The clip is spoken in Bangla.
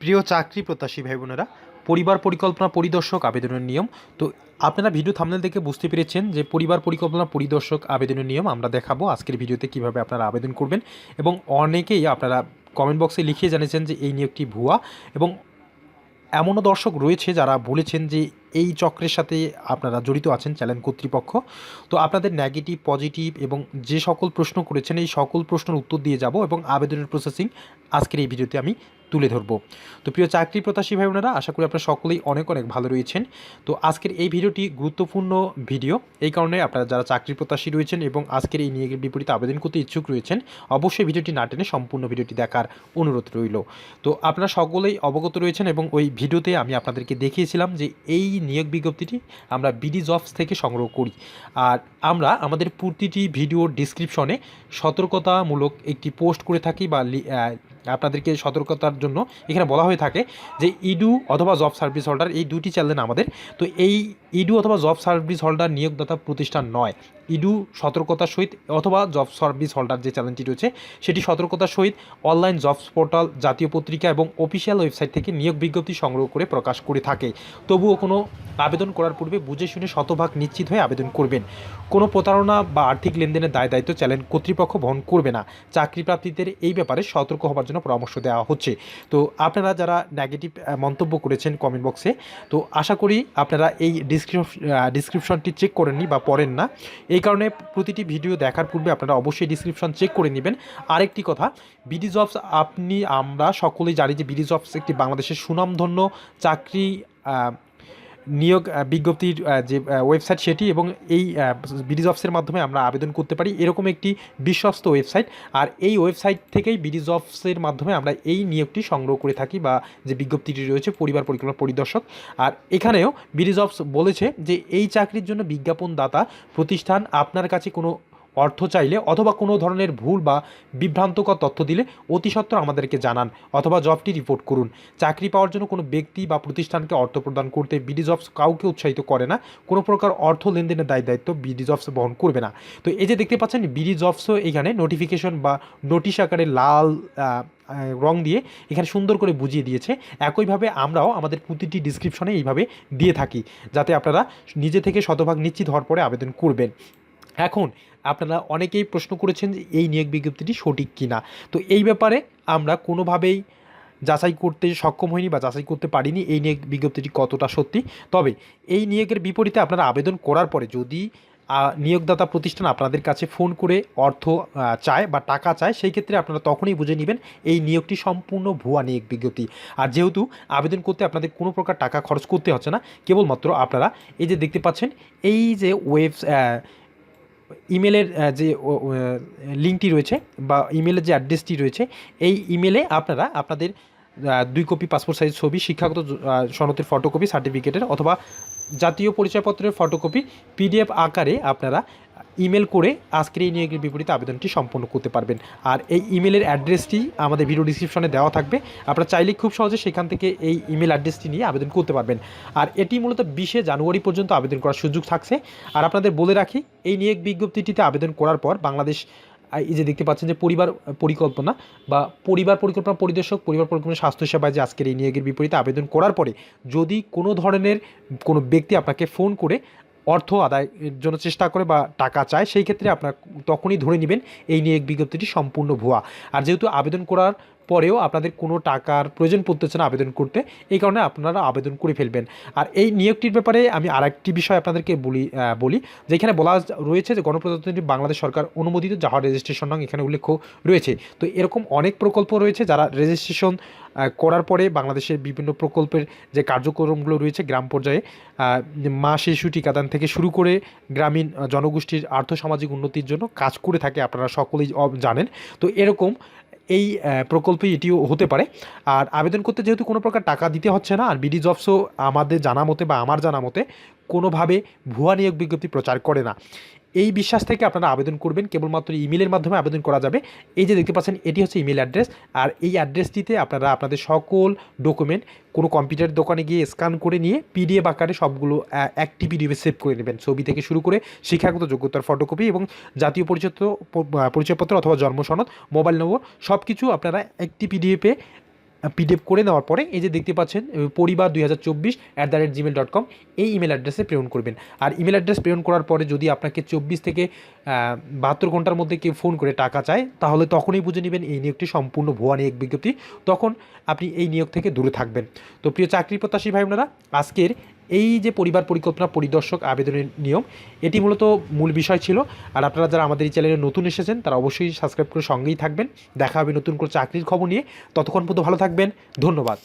প্রিয় চাকরি প্রত্যাশী ভাই বোনেরা পরিবার পরিকল্পনা পরিদর্শক আবেদনের নিয়ম। তো আপনারা ভিডিও থামনেল দেখে বুঝতে পেরেছেন যে পরিবার পরিকল্পনা পরিদর্শক আবেদনের নিয়ম আমরা দেখাবো আজকের ভিডিওতে কীভাবে আপনারা আবেদন করবেন এবং অনেকেই আপনারা কমেন্ট বক্সে লিখিয়ে জানিয়েছেন যে এই নিয়োগটি ভুয়া এবং এমনও দর্শক রয়েছে যারা বলেছেন যে এই চক্রের সাথে আপনারা জড়িত আছেন চ্যানেল কর্তৃপক্ষ। তো আপনাদের নেগেটিভ পজিটিভ এবং যে সকল প্রশ্ন করেছেন, এই সকল প্রশ্নের উত্তর দিয়ে যাব এবং আবেদনের প্রসেসিং আজকের এই ভিডিওতে আমি তুলে ধরবো। তো প্রিয় চাকরি প্রত্যাশী ভাই বোনেরা আশা করি আপনারা সকলেই অনেক অনেক ভালো রয়েছেন। তো আজকের এই ভিডিওটি গুরুত্বপূর্ণ ভিডিও। এই কারণে আপনারা যারা চাকরি প্রত্যাশী রয়েছেন এবং আজকের এই নিয়োগের বিপরীতে আবেদন করতে ইচ্ছুক রয়েছেন, অবশ্যই ভিডিওটি না টেনে সম্পূর্ণ ভিডিওটি দেখার অনুরোধ রইল। তো আপনারা সকলেই অবগত রয়েছেন এবং ওই ভিডিওতে আমি আপনাদেরকে দেখিয়েছিলাম যে এই নিয়োগ বিজ্ঞপ্তিটি আমরা বিডি জবস থেকে সংগ্রহ করি। আর আমরা আমাদের প্রতিটি ভিডিওর ডিসক্রিপশনে সতর্কতামূলক একটি পোস্ট করে থাকি বা আপনাদেরকে সতর্কতার জন্য এখানে বলা হয়ে থাকে যে ইডু অথবা জব সার্ভিস হোল্ডার এই দুটি চ্যানেল আমাদের। তো এই ইডু অথবা জব সার্ভিস হোল্ডার নিয়োগদাতা প্রতিষ্ঠান নয়। ইডু সতর্কতার সহিত অথবা জব সার্ভিস হোল্ডার যে চ্যানেলটি রয়েছে, সেটি সতর্কতার সহিত অনলাইন জবস পোর্টাল, জাতীয় পত্রিকা এবং অফিসিয়াল ওয়েবসাইট থেকে নিয়োগ বিজ্ঞপ্তি সংগ্রহ করে প্রকাশ করে থাকে। তবুও কোনো আবেদন করার পূর্বে বুঝে শুনে শতভাগ নিশ্চিত হয়ে আবেদন করবেন। কোনো প্রতারণা বা আর্থিক লেনদেনের দায় দায়িত্ব চ্যানেল কর্তৃপক্ষ বহন করবে না। চাকরি প্রাপ্তিদের এই ব্যাপারে সতর্ক হবার জন্য পরামর্শ দেওয়া হচ্ছে। তো আপনারা যারা নেগেটিভ মন্তব্য করেছেন কমেন্ট বক্সে তো আশা করি আপনারা এই ডিসক্রিপ ডিসক্রিপশনটি চেক করেননি বা পড়েন না। এই কারণে প্রতিটি ভিডিও দেখার পূর্বে আপনারা অবশ্যই ডিসক্রিপশন চেক করে নেবেন। আরেকটি কথা বিডি জবস আপনি, আমরা সকলেই জানি যে বিডি জবস একটি বাংলাদেশের সুনামধন্য চাকরি নিয়োগ বিজ্ঞপ্তির যে ওয়েবসাইট সেটি এবং এই বিডি জবসের মাধ্যমে আমরা আবেদন করতে পারি। এরকম একটি বিশ্বস্ত ওয়েবসাইট আর এই ওয়েবসাইট থেকেই বিডি জবসের মাধ্যমে আমরা এই নিয়োগটি সংগ্রহ করে থাকি বা যে বিজ্ঞপ্তিটি রয়েছে, পরিবার পরিকল্পনা পরিদর্শক। আর এখানেও বিডি জবস বলেছে যে, এই চাকরির জন্য বিজ্ঞাপনদাতা প্রতিষ্ঠান আপনার কাছে কোনো অর্থ চাইলে অথবা কোনো ধরনের ভুল বা বিভ্রান্তকর তথ্য দিলে অতি সত্বর আমাদেরকে জানান অথবা জবটি রিপোর্ট করুন। চাকরি পাওয়ার জন্য কোনো ব্যক্তি বা প্রতিষ্ঠানকে অর্থ প্রদান করতে বিডি জবস কাউকে উৎসাহিত করে না। কোনো প্রকার অর্থ লেনদেনের দায় দায়িত্ব বিডি জবস বহন করবে না। তো এই যে দেখতে পাচ্ছেন, বিডি জবসও এখানে নোটিফিকেশন বা নোটিশ আকারে লাল রং দিয়ে এখানে সুন্দর করে বুঝিয়ে দিয়েছে। একইভাবে আমরাও আমাদের প্রতিটি ডিসক্রিপশনে এইভাবে দিয়ে থাকি, যাতে আপনারা নিজে থেকে শতভাগ নিশ্চিত হওয়ার পরে আবেদন করবেন। এখন আপনারা অনেকেই প্রশ্ন করেছেন যে এই নিয়োগ বিজ্ঞপ্তিটি সঠিক কিনা। তো এই ব্যাপারে আমরা কোনোভাবেই যাচাই করতে সক্ষম হইনি বা যাচাই করতে পারিনি এই নিয়োগ বিজ্ঞপ্তিটি কতটা সত্যি। তবে এই নিয়োগের বিপরীতে আপনারা আবেদন করার পরে যদি নিয়োগদাতা প্রতিষ্ঠান আপনাদের কাছে ফোন করে অর্থ চায় বা টাকা চায়, সেই ক্ষেত্রে আপনারা তখনই বুঝে নেবেন এই নিয়োগটি সম্পূর্ণ ভুয়া নিয়োগ বিজ্ঞপ্তি। আর যেহেতু আবেদন করতে আপনাদের কোনো প্রকার টাকা খরচ করতে হচ্ছে না, কেবলমাত্র আপনারা এই যে দেখতে পাচ্ছেন, এই যে ওয়েব ইমেলের যে লিঙ্কটি রয়েছে বা ইমেলের যে অ্যাড্রেসটি রয়েছে, এই ইমেলে আপনারা আপনাদের দুই কপি পাসপোর্ট সাইজ ছবি, শিক্ষাগত সনতের ফটোকপি, সার্টিফিকেটের অথবা জাতীয় পরিচয়পত্রের ফটোকপি, পিডিএফ আকারে আপনারা ইমেল করে আজকের এই নিয়োগের বিপরীতে আবেদনটি সম্পন্ন করতে পারবেন। আর এই ইমেলের অ্যাড্রেসটি আমাদের ভিডিও ডিসক্রিপশনে দেওয়া থাকবে। আপনারা চাইলে খুব সহজে সেখান থেকে এই ইমেল অ্যাড্রেসটি নিয়ে আবেদন করতে পারবেন। আর এটি মূলত বিশে জানুয়ারি পর্যন্ত আবেদন করার সুযোগ থাকছে। আর আপনাদের বলে রাখি, এই নিয়োগ বিজ্ঞপ্তিটিতে আবেদন করার পর বাংলাদেশ এই যে দেখতে পাচ্ছেন যে পরিবার পরিকল্পনা বা পরিবার পরিকল্পনা পরিদর্শক, পরিবার পরিকল্পনা স্বাস্থ্যসেবায় যে আজকের এই নিয়োগের বিপরীতে আবেদন করার পরে যদি কোনো ধরনের কোনো ব্যক্তি আপনাকে ফোন করে অর্থ আদায়ের জন্য চেষ্টা করে বা টাকা চায়, সেই ক্ষেত্রে আপনার তখনই ধরে নেবেন এই নিয়োগ বিজ্ঞপ্তিটি সম্পূর্ণ ভুয়া। আর যেহেতু আবেদন করার পরেও আপনাদের কোনো টাকার প্রয়োজন পড়তেছে না আবেদন করতে, এই কারণে আপনারা আবেদন করে ফেলবেন। আর এই নিয়োগটির ব্যাপারে আমি আরেকটি বিষয় আপনাদেরকে বলি বলি, যেখানে বলা রয়েছে যে গণপ্রজাতন্ত্রী বাংলাদেশ সরকার অনুমোদিত যাহার রেজিস্ট্রেশন নং এখানে উল্লেখ রয়েছে। তো এরকম অনেক প্রকল্প রয়েছে যারা রেজিস্ট্রেশন করার পরে বাংলাদেশের বিভিন্ন প্রকল্পের যে কার্যক্রমগুলো রয়েছে গ্রাম পর্যায়ে মা শিশু টিকাদান থেকে শুরু করে গ্রামীণ জনগোষ্ঠীর আর্থসামাজিক উন্নতির জন্য কাজ করে থাকে আপনারা সকলেই জানেন। তো এরকম এই প্রকল্পে এটিও হতে পারে। আর আবেদন করতে যেহেতু কোনো প্রকার টাকা দিতে হচ্ছে না, আর বিডি জবসও আমাদের জানা মতে বা আমার জানা মতে কোনোভাবে ভুয়া নিয়োগ বিজ্ঞপ্তি প্রচার করে না। এই বিশ্বাস থেকে আপনারা আবেদন করবেন, কেবলমাত্র ইমেলের মাধ্যমে আবেদন করা যাবে। এই যে দেখতে পাচ্ছেন, এটি হচ্ছে ইমেল অ্যাড্রেস। আর এই অ্যাড্রেসটিতে আপনারা আপনাদের সকল ডকুমেন্ট কোনো কম্পিউটার দোকানে গিয়ে স্ক্যান করে নিয়ে পিডিএফ আকারে সবগুলো একটি পিডিএফে সেভ করে নেবেন। ছবি থেকে শুরু করে শিক্ষাগত যোগ্যতার ফটোকপি এবং জাতীয় পরিচয় পরিচয়পত্র অথবা জন্ম সনদ, মোবাইল নম্বর সব কিছু আপনারা একটি পিডিএফে পিডিএফ করে নেওয়ার পরে এই যে দেখতে পাচ্ছেন পরিবার দুই হাজার চব্বিশ at the rate gmail dot com এই ইমেল অ্যাড্রেসে প্রেরণ করবেন। আর ইমেল অ্যাড্রেস প্রেরণ করার পরে যদি আপনাকে চব্বিশ থেকে বাহাত্তর ঘণ্টার মধ্যে কেউ ফোন করে টাকা চায়, তাহলে তখনই বুঝে নেবেন এই নিয়োগটি সম্পূর্ণ ভুয়া নিয়োগ বিজ্ঞপ্তি। তখন আপনি এই নিয়োগ থেকে দূরে থাকবেন। তো প্রিয় চাকরি প্রত্যাশী ভাই বোনেরা, আজকের এই যে পরিবার পরিকল্পনা পরিদর্শক আবেদনের নিয়ম, এটি মূলত মূল বিষয় ছিল। আর আপনারা যারা আমাদের এই চ্যানেলে নতুন এসেছেন, তারা অবশ্যই সাবস্ক্রাইব করে সঙ্গেই থাকবেন। দেখা হবে নতুন করে চাকরির খবর নিয়ে। ততক্ষণ পর্যন্ত ভালো থাকবেন। ধন্যবাদ।